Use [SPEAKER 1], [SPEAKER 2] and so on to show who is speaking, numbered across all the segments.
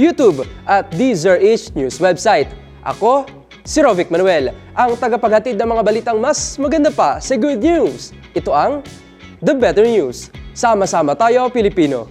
[SPEAKER 1] YouTube at DZRH News website. Ako, si Rovic Manuel, ang tagapaghatid ng mga balitang mas maganda pa sa good news. Ito ang The Better News. Sama-sama tayo, Pilipino.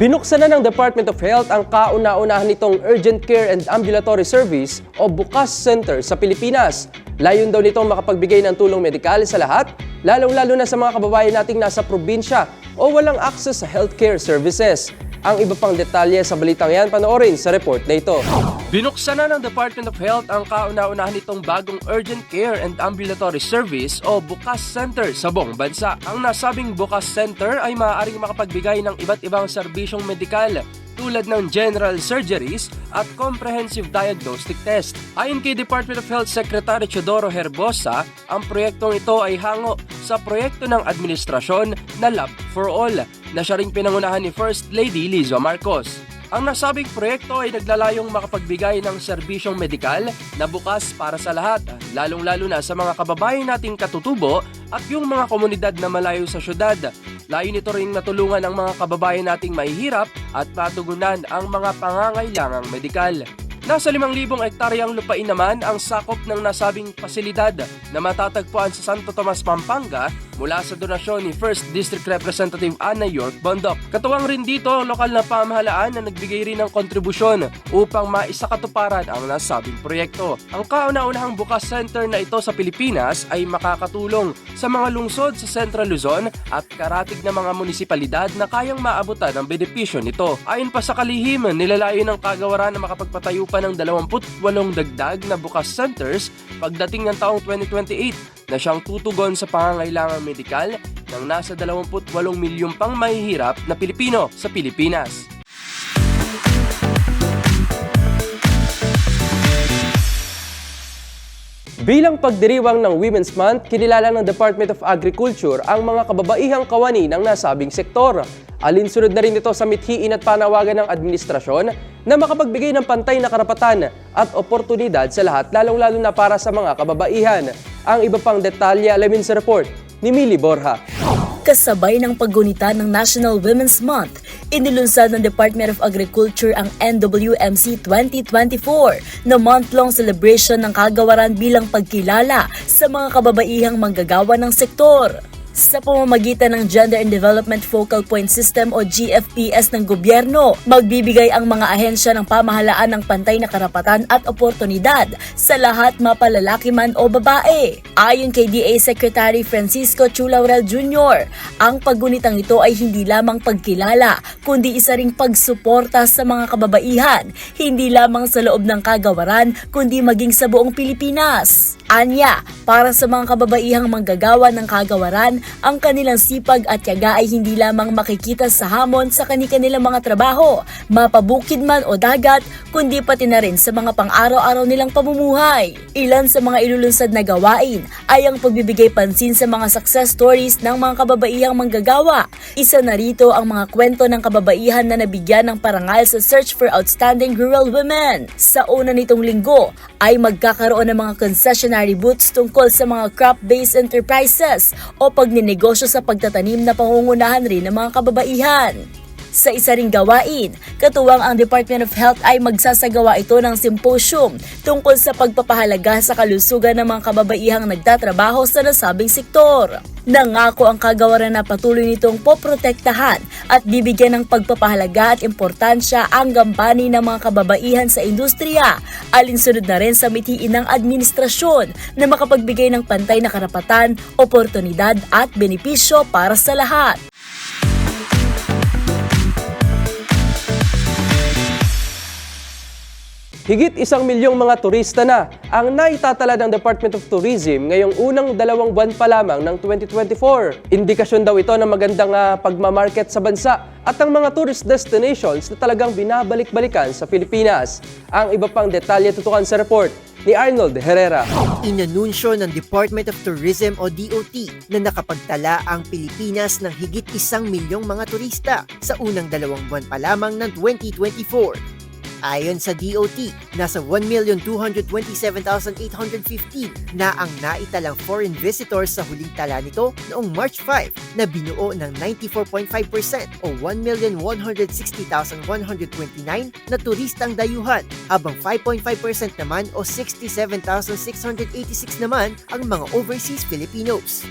[SPEAKER 1] Binuksan na ng Department of Health ang kauna-unahan nitong Urgent Care and Ambulatory Service o BUCAS Center sa Pilipinas. Layon daw nitong makapagbigay ng tulong medikal sa lahat, lalong-lalo na sa mga kababayan nating nasa probinsya o walang access sa healthcare services. Ang iba pang detalye sa balitang yan, panoorin sa report na ito. Binuksan na ng Department of Health ang kauna-unahan nitong bagong Urgent Care and Ambulatory Service o BUCAS Center sa buong bansa. Ang nasabing BUCAS Center ay maaaring makapagbigay ng iba't ibang serbisyong medikal tulad ng general surgeries at comprehensive diagnostic test. Ayon kay Department of Health Secretary Chodoro Herbosa, ang proyektong ito ay hango sa proyekto ng administrasyon na Lab for All na siya ring pinangunahan ni First Lady Liza Marcos. Ang nasabing proyekto ay naglalayong makapagbigay ng serbisyong medikal na bukas para sa lahat, lalong-lalo na sa mga kababayan nating katutubo at yung mga komunidad na malayo sa syudad. Layo nito ring natulungan ang mga kababayan nating mahihirap at matugunan ang mga pangangailangang medikal. Nasa 5,000 ektaryang lupain naman ang sakop ng nasabing pasilidad na matatagpuan sa Santo Tomas, Pampanga mula sa donasyon ni First District Representative Anna York Bondok. Katuwang rin dito ang lokal na pamahalaan na nagbigay rin ng kontribusyon upang maisakatuparan ang nasabing proyekto. Ang kauna-unahang bukas center na ito sa Pilipinas ay makakatulong sa mga lungsod sa Central Luzon at karatig na mga munisipalidad na kayang maabutan ang benepisyo nito. Ayon pa sa kalihim, nilalayo ng kagawaran na makapagpatayo pa ng 28 dagdag na bukas centers pagdating ng taong 2028 na siyang tutugon sa pangangailangang medikal ng nasa 28 milyong pang mahihirap na Pilipino sa Pilipinas. Bilang pagdiriwang ng Women's Month, kinilala ng Department of Agriculture ang mga kababaihang kawani ng nasabing sektor. Alinsunod na rin ito sa mithiin at panawagan ng administrasyon na makapagbigay ng pantay na karapatan at oportunidad sa lahat lalong-lalo na para sa mga kababaihan. Ang iba pang detalye alamin sa report ni Mili Borja.
[SPEAKER 2] Kasabay ng paggunita ng National Women's Month, inilunsad ng Department of Agriculture ang NWMC 2024 na month-long celebration ng kagawaran bilang pagkilala sa mga kababaihang manggagawa ng sektor. Sa pamamagitan ng Gender and Development Focal Point System o GFPS ng gobyerno, magbibigay ang mga ahensya ng pamahalaan ng pantay na karapatan at oportunidad sa lahat mapalalaki man o babae. Ayon kay DA Secretary Francisco Chulaurel Jr., ang paggunitang ito ay hindi lamang pagkilala, kundi isa ring pagsuporta sa mga kababaihan, hindi lamang sa loob ng kagawaran, kundi maging sa buong Pilipinas. Anya, para sa mga kababaihang manggagawa ng kagawaran, ang kanilang sipag at tiyaga ay hindi lamang makikita sa hamon sa kanilang mga trabaho, mapabukid man o dagat, kundi pati na rin sa mga pang-araw-araw nilang pamumuhay. Ilan sa mga ilulunsad na gawain ay ang pagbibigay pansin sa mga success stories ng mga kababaihang manggagawa. Isa na rito ang mga kwento ng kababaihan na nabigyan ng parangal sa Search for Outstanding Rural Women. Sa una nitong linggo ay magkakaroon ng mga concessionary booths tungkol sa mga crop-based enterprises o pagninegosyo sa pagtatanim na pangungunahan rin ng mga kababaihan. Sa isa ring gawain, katuwang ang Department of Health ay magsasagawa ito ng symposium tungkol sa pagpapahalaga sa kalusugan ng mga kababaihang nagtatrabaho sa nasabing sektor. Nangako ang kagawaran na patuloy nitong poprotektahan at bibigyan ng pagpapahalaga at importansya ang gambani ng mga kababaihan sa industriya, alinsunod na rin sa mithiin ng administrasyon na makapagbigay ng pantay na karapatan, oportunidad at benepisyo para sa lahat.
[SPEAKER 1] Higit isang milyong mga turista na ang naitatala ng Department of Tourism ngayong unang dalawang buwan pa lamang ng 2024. Indikasyon daw ito ng magandang ah, pagmamarket sa bansa at ang mga tourist destinations na talagang binabalik-balikan sa Pilipinas. Ang iba pang detalye tutukan sa report ni Arnold Herrera.
[SPEAKER 3] Inanunsyo ng Department of Tourism o DOT na nakapagtala ang Pilipinas ng higit isang milyong mga turista sa unang dalawang buwan pa lamang ng 2024. Ayon sa DOT, nasa 1,227,815 na ang naitalang foreign visitors sa huling tala nito noong March 5 na binuo ng 94.5% o 1,160,129 na turistang dayuhan habang 5.5% naman o 67,686 naman ang mga overseas Filipinos.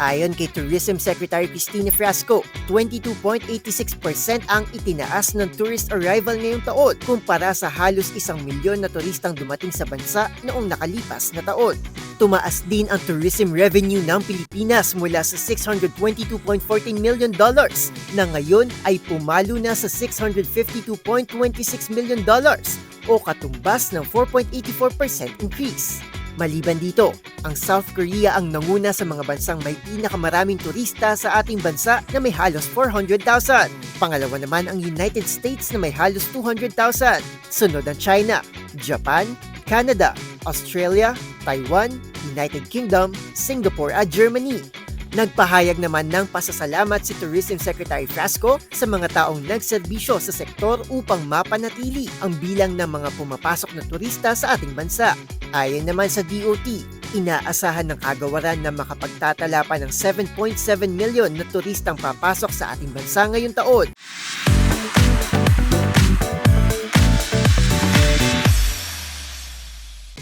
[SPEAKER 3] Ayon kay Tourism Secretary Cristina Frasco, 22.86% ang itinaas ng tourist arrival ngayong taon kumpara sa halos isang milyon na turistang dumating sa bansa noong nakalipas na taon. Tumaas din ang tourism revenue ng Pilipinas mula sa 622.14 million dollars na ngayon ay pumalo na sa 652.26 million dollars o katumbas ng 4.84% increase. Maliban dito, ang South Korea ang nanguna sa mga bansang may pinakamaraming turista sa ating bansa na may halos 400,000. Pangalawa naman ang United States na may halos 200,000. Sunod ang China, Japan, Canada, Australia, Taiwan, United Kingdom, Singapore at Germany. Nagpahayag naman ng pasasalamat si Tourism Secretary Frasco sa mga taong nagserbisyo sa sektor upang mapanatili ang bilang ng mga pumapasok na turista sa ating bansa. Ayon naman sa DOT, inaasahan ng kagawaran na makapagtatala pa ng 7.7 milyon na turistang papasok sa ating bansa ngayong taon.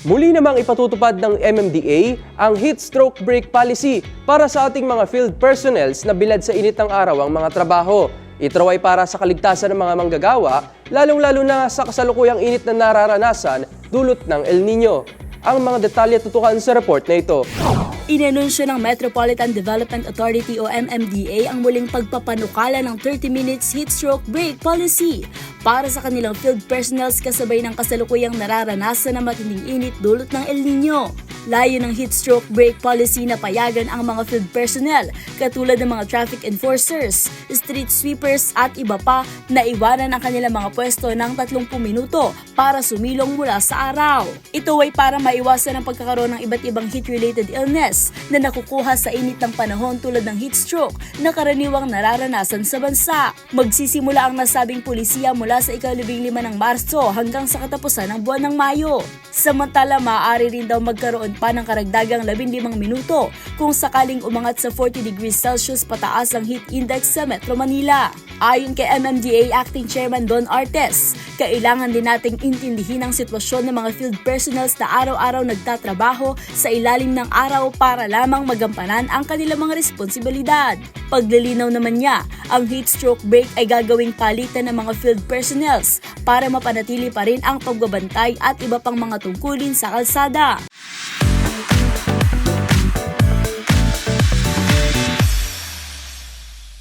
[SPEAKER 1] Muli namang ipatutupad ng MMDA ang heat stroke break policy para sa ating mga field personnels na bilad sa init ng araw ang mga trabaho. Ito ay para sa kaligtasan ng mga manggagawa, lalong-lalo na sa kasalukuyang init na nararanasan dulot ng El Nino. Ang mga detalye tutukan sa report na ito.
[SPEAKER 2] Inanunsyo ng Metropolitan Development Authority o MMDA ang muling pagpapanukala ng 30 minutes heat stroke break policy para sa kanilang field personnels kasabay ng kasalukuyang nararanasan ng matinding init dulot ng El Nino. Layo ng heat stroke break policy na payagan ang mga field personnel katulad ng mga traffic enforcers, street sweepers at iba pa na iwanan ang kanilang mga pwesto ng 30 minuto para sumilong mula sa araw. Ito ay para maiwasan ang pagkakaroon ng iba't ibang heat-related illness na nakukuha sa init ng panahon tulad ng heat stroke na karaniwang nararanasan sa bansa. Magsisimula ang nasabing pulisiya mula sa ikalabing lima ng Marso hanggang sa katapusan ng buwan ng Mayo. Samantala, maaari rin daw magkaroon pa ng karagdagang 15 minuto kung sakaling umangat sa 40 degrees Celsius pataas ang heat index sa Metro Manila. Ayon kay MMDA Acting Chairman Don Artes, kailangan din nating intindihin ang sitwasyon ng mga field personnels na araw-araw nagtatrabaho sa ilalim ng araw para lamang magampanan ang kanilang mga responsibilidad. Paglilinaw naman niya, ang heat stroke break ay gagawing palitan ng mga field personnels para mapanatili pa rin ang pagbabantay at iba pang mga tungkulin sa kalsada.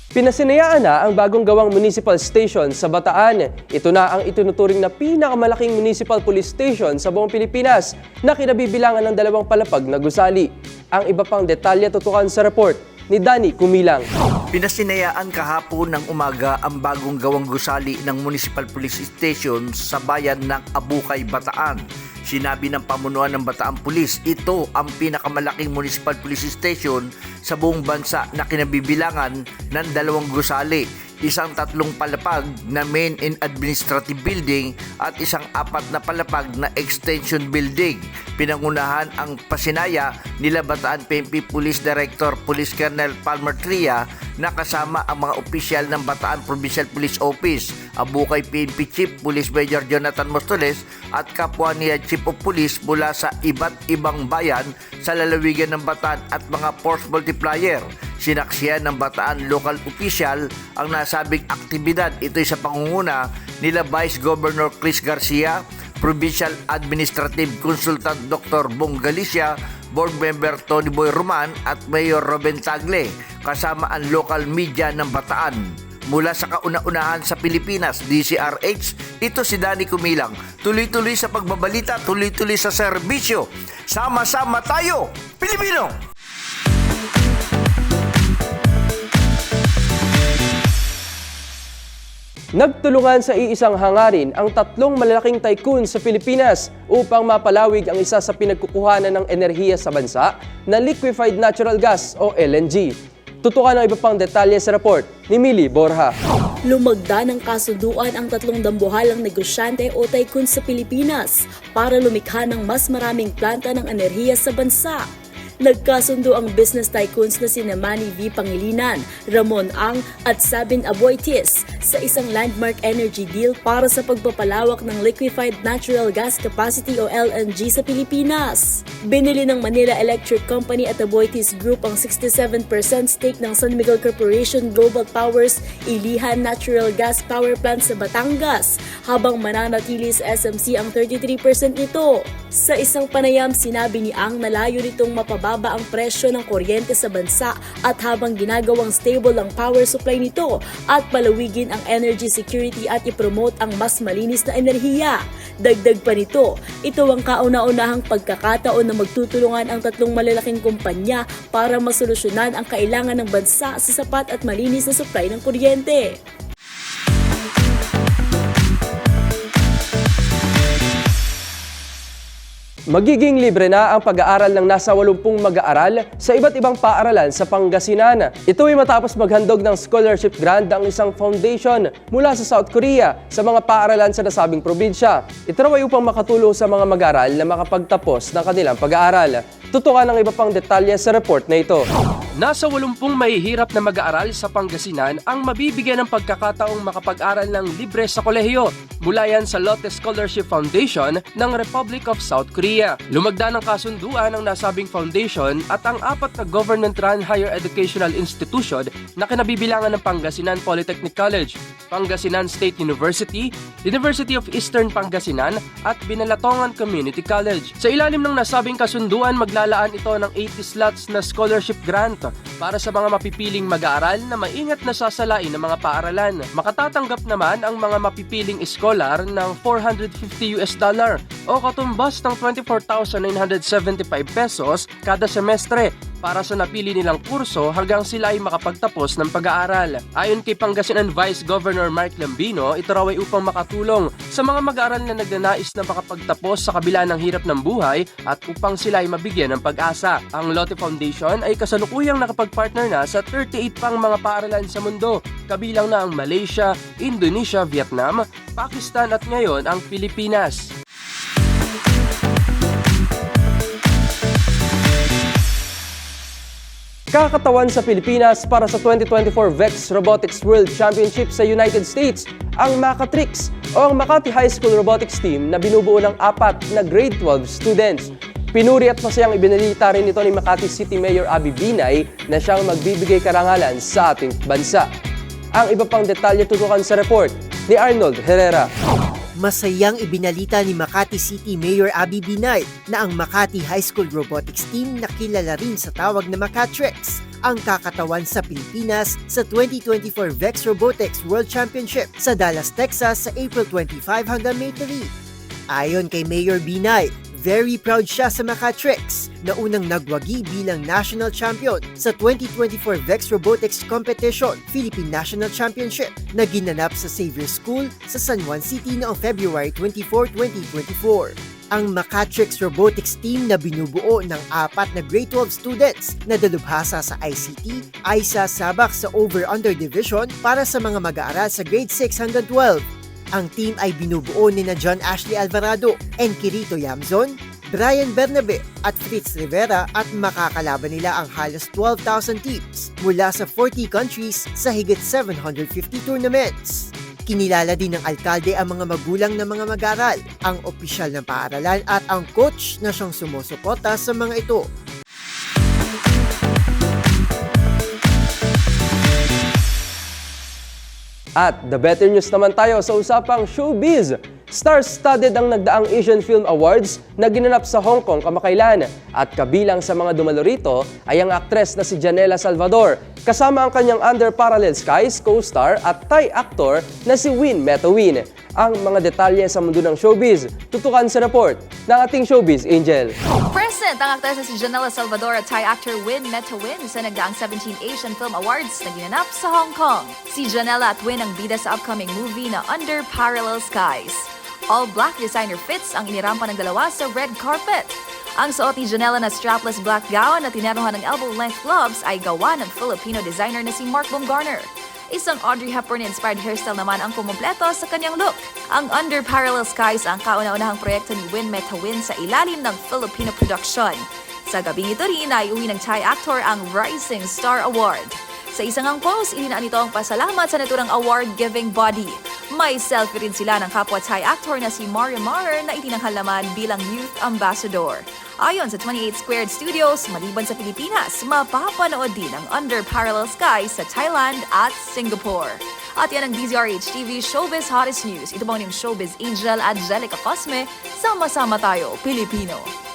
[SPEAKER 1] Pinasinayaan na ang bagong gawang municipal station sa Bataan. Ito na ang itinuturing na pinakamalaking municipal police station sa buong Pilipinas na kinabibilangan ng dalawang palapag na gusali. Ang iba pang detalye tutukan sa report ni Danny Kumilang.
[SPEAKER 4] Pinasinayaan kahapon ng umaga ang bagong gawang gusali ng Municipal Police Station sa bayan ng Abukay, Bataan. Sinabi ng pamunuan ng Bataan Police, ito ang pinakamalaking municipal police station sa buong bansa na kinabibilangan ng dalawang gusali. Isang tatlong palapag na main and administrative building at isang apat na palapag na extension building. Pinangunahan ang pasinaya nila Bataan PNP Police Director Police Colonel Palmer Tria na kasama ang mga opisyal ng Bataan Provincial Police Office, Abukay PNP Chief Police Major Jonathan Mostoles at kapwa niya Chief of Police mula sa iba't ibang bayan sa lalawigan ng Bataan at mga force multiplier. Sinaksiyan ng Bataan local official ang nasabing aktibidad. Ito'y sa pangunguna nila Vice Governor Chris Garcia, Provincial Administrative Consultant Dr. Bong Galicia, Board Member Tony Boy Roman at Mayor Robin Tagle kasama ang local media ng Bataan. Mula sa kauna-unahan sa Pilipinas, DCRH, ito si Danny Kumilang. Tuloy-tuloy sa pagbabalita, tuloy-tuloy sa serbisyo. Sama-sama tayo, Pilipino!
[SPEAKER 1] Nagtulungan sa iisang hangarin ang tatlong malalaking tycoon sa Pilipinas upang mapalawig ang isa sa pinagkukuhanan ng enerhiya sa bansa na liquefied natural gas o LNG. Tutukan ang iba pang detalye sa report ni Mili Borja.
[SPEAKER 2] Lumagda ng kasunduan ang tatlong dambuhalang negosyante o tycoon sa Pilipinas para lumikha ng mas maraming planta ng enerhiya sa bansa. Nagkasundo ang business tycoons na sina Manny V. Pangilinan, Ramon Ang at Sabin Aboitis sa isang landmark energy deal para sa pagpapalawak ng liquefied natural gas capacity o LNG sa Pilipinas. Binili ng Manila Electric Company at Aboitis Group ang 67% stake ng San Miguel Corporation Global Powers Ilihan Natural Gas Power Plant sa Batangas, habang mananatili sa SMC ang 33% nito. Sa isang panayam, sinabi ni Ang na layo nitong mapababa ang presyo ng kuryente sa bansa at habang ginagawang stable ang power supply nito at palawigin ang energy security at ipromote ang mas malinis na enerhiya. Dagdag pa nito, ito ang kauna-unahang pagkakataon na magtutulungan ang tatlong malalaking kumpanya para masolusyonan ang kailangan ng bansa sa sapat at malinis na supply ng kuryente.
[SPEAKER 1] Magiging libre na ang pag-aaral ng nasa 80 mag-aaral sa iba't ibang paaralan sa Pangasinan. Ito ay matapos maghandog ng scholarship grant ang isang foundation mula sa South Korea sa mga paaralan sa nasabing probinsya. Ito raw ay upang makatulong sa mga mag-aaral na makapagtapos ng kanilang pag-aaral. Tutukan ang iba pang detalye sa report na ito. Nasa 80 mahihirap na mag-aaral sa Pangasinan ang mabibigyan ng pagkakataong makapag-aral ng libre sa kolehiyo mula yan sa Lotte Scholarship Foundation ng Republic of South Korea. Lumagda ng kasunduan ang nasabing foundation at ang apat na government-run higher educational institution na kinabibilangan ng Pangasinan Polytechnic College, Pangasinan State University, University of Eastern Pangasinan at Binalatongan Community College. Sa ilalim ng nasabing kasunduan, maglalaan ito ng 80 slots na scholarship grant para sa mga mapipiling mag-aaral na maingat na sasalain ng mga paaralan. Makatatanggap naman ang mga mapipiling scholar ng 450 US dollar o katumbas ng 24,975 pesos kada semestre para sa napili nilang kurso hanggang sila ay makapagtapos ng pag-aaral. Ayon kay Pangasinan Vice Governor Mark Lambino, ito raw ay upang makatulong sa mga mag-aaral na nagnanais na makapagtapos sa kabila ng hirap ng buhay at upang sila ay mabigyan ng pag-asa. Ang Lotte Foundation ay kasalukuyang nakapag-partner na sa 38 pang mga paaralan sa mundo, kabilang na ang Malaysia, Indonesia, Vietnam, Pakistan at ngayon ang Pilipinas. Kakatawan sa Pilipinas para sa 2024 VEX Robotics World Championship sa United States ang Macatrix o ang Makati High School Robotics Team na binubuo ng apat na grade 12 students. Pinuri at masayang ibinalita rin ito ni Makati City Mayor Abby Binay na siyang magbibigay karangalan sa ating bansa. Ang iba pang detalye tutukan sa report ni Arnold Herrera.
[SPEAKER 3] Masayang ibinalita ni Makati City Mayor Abby Binay na ang Makati High School Robotics Team na kilala rin sa tawag na Makatrix ang kakatawan sa Pilipinas sa 2024 VEX Robotics World Championship sa Dallas, Texas sa April 25 hanggang May 3. Ayon kay Mayor Binay, very proud siya sa Makatrix na unang nagwagi bilang national champion sa 2024 VEX Robotics Competition Philippine National Championship na ginanap sa Xavier School sa San Juan City noong February 24, 2024. ang Macatrix Robotics team na binubuo ng apat na grade 12 students na dalubhasa sa ICT ay sasabak sa over-under division para sa mga mag-aaral sa grade 6 hanggang 12. Ang team ay binubuo ni na John Ashley Alvarado and Kirito Yamzon, Brian Bernabe at Fritz Rivera at makakalaban nila ang halos 12,000 teams mula sa 40 countries sa higit 750 tournaments. Kinilala din ng alkalde ang mga magulang ng mga mag-aral, ang opisyal ng paaralan at ang coach na siyang sumusuporta sa mga ito.
[SPEAKER 1] At the better news naman tayo sa usapang showbiz. Star-studded ang nagdaang Asian Film Awards na ginanap sa Hong Kong kamakailan. At kabilang sa mga dumalo rito ay ang aktres na si Janela Salvador, kasama ang kanyang Under Parallel Skies co-star at Thai actor na si Win Metawin. Ang mga detalye sa mundo ng showbiz, tutukan sa report ng ating showbiz angel.
[SPEAKER 5] Present ang aktres si Janela Salvador at Thai actor Win Metawin sa nagdaang 17 Asian Film Awards na ginanap sa Hong Kong. Si Janela at Win ang bida sa upcoming movie na Under Parallel Skies. All-black designer fits ang inirampa ng dalawa sa red carpet. Ang suot ni Janela na strapless black gown na tinaruhan ng elbow-length gloves ay gawa ng Filipino designer na si Mark Baumgartner. Isang Audrey Hepburn-inspired hairstyle naman ang kumumpleto sa kanyang look. Ang Under Parallel Skies ang kauna-unahang proyekto ni Win Metawin sa ilalim ng Filipino production. Sa gabing ito rin ay uwi ng Thai actor ang Rising Star Award. Sa isang ang post, ilinaan nito ang pasalamat sa naturang award-giving body. May selfie rin sila ng kapwa Thai actor na si Mario Maher na itinanghal naman bilang Youth Ambassador. Ayon sa 28 Squared Studios, maliban sa Pilipinas, mapapanood din ang Under Parallel Skies sa Thailand at Singapore. At yan ang DZRH TV Showbiz Hottest News. Ito bang yung Showbiz Angel Angelica Cosme. Sama-sama tayo, Pilipino.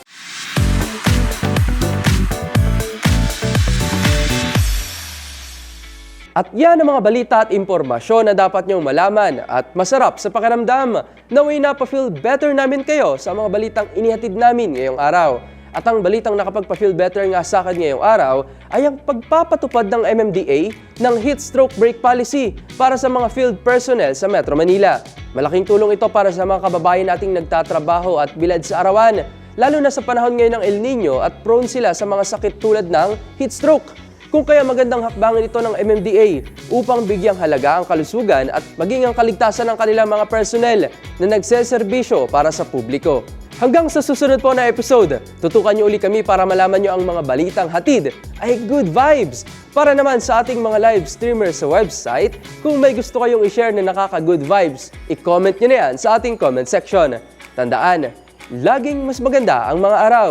[SPEAKER 1] At yan ang mga balita at impormasyon na dapat niyong malaman at masarap sa pakiramdam. Naway na pa-feel better namin kayo sa mga balitang inihatid namin ngayong araw. At ang balitang nakapagpa-feel better nga sa akin ngayong araw ay ang pagpapatupad ng MMDA ng heat stroke break policy para sa mga field personnel sa Metro Manila. Malaking tulong ito para sa mga kababayan nating nagtatrabaho at bilad sa arawan, lalo na sa panahon ngayon ng El Nino at prone sila sa mga sakit tulad ng heat stroke. Kung kaya magandang hakbangin ito ng MMDA upang bigyang halaga ang kalusugan at maging ang kaligtasan ng kanilang mga personnel na nagseserbisyo para sa publiko. Hanggang sa susunod po na episode, tutukan niyo uli kami para malaman niyo ang mga balitang hatid ay good vibes. Para naman sa ating mga live streamers sa website, kung may gusto kayong i-share na nakaka-good vibes, i-comment niyo na yan sa ating comment section. Tandaan, laging mas maganda ang mga araw.